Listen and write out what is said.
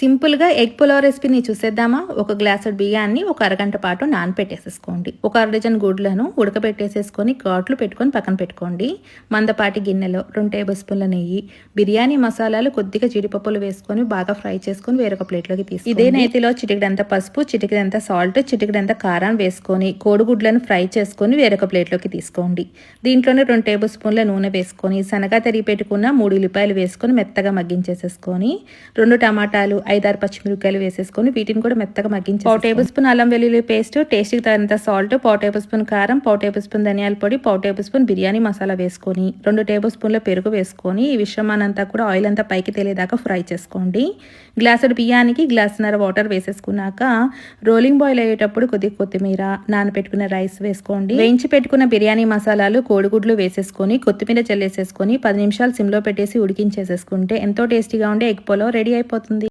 సింపుల్గా ఎగ్ పులావ్ రెసిపీని చూసేద్దామా? ఒక గ్లాసు బియ్యాన్ని ఒక అరగంట పాటు నానపెట్టేసేసుకోండి. ఒక అర డజన్ గుడ్లను ఉడకబెట్టేసేసుకొని ఘాట్లు పెట్టుకొని పక్కన పెట్టుకోండి. మందపాటి గిన్నెలో రెండు టేబుల్ స్పూన్ల నెయ్యి బిర్యానీ మసాలాలు కొద్దిగా జీడిపప్పులు వేసుకొని బాగా ఫ్రై చేసుకొని వేరొక ప్లేట్లోకి తీసి ఇదే నేతిలో చిటికడంత పసుపు చిటికడంత సాల్ట్ చిటికడంత కారం వేసుకొని కోడిగుడ్లను ఫ్రై చేసుకొని వేరొక ప్లేట్లోకి తీసుకోండి. దీంట్లోనే రెండు టేబుల్ స్పూన్ల నూనె వేసుకొని శనగ తరిగి పెట్టుకున్న మూడు ఉల్లిపాయలు వేసుకొని మెత్తగా మగ్గించేసేసుకొని రెండు టమాటాలు ఐదారు పచ్చిమిరపకాయలు వేసేసుకొని వీటిని కూడా మెత్తగా మగ్గించి పావు టేబుల్ స్పూన్ అల్లం వెల్లుల్లి పేస్ట్ టేస్ట్కి తగినంత సాల్ట్ పావు టేబుల్ స్పూన్ కారం పావు టేబుల్ స్పూన్ ధనియాల పొడి పావు టేబుల్ స్పూన్ బిర్యానీ మసాలా వేసుకొని రెండు టేబుల్ స్పూన్ల పెరుగు వేసుకొని ఈ విశ్రమానంతా కూడా ఆయిల్ అంతా పైకి తెలియదాకా ఫ్రై చేసుకోండి. గ్లాసుడు బియ్యానికి గ్లాసున్నర వాటర్ వేసేసుకున్నాక రోలింగ్ బాయిల్ అయ్యేటప్పుడు కొద్దిగా కొత్తిమీర నానబెట్టుకున్న రైస్ వేసుకోండి. వేయించి పెట్టుకున్న బిర్యానీ మసాలాలు కోడిగుడ్లు వేసేసుకొని కొత్తిమీర చల్లేసేసుకొని పది నిమిషాలు సిమ్లో పెట్టేసి ఉడికించేసేసుకుంటే ఎంతో టేస్టీగా ఉండే ఎగ్ పొలో రెడీ అయిపోతుంది.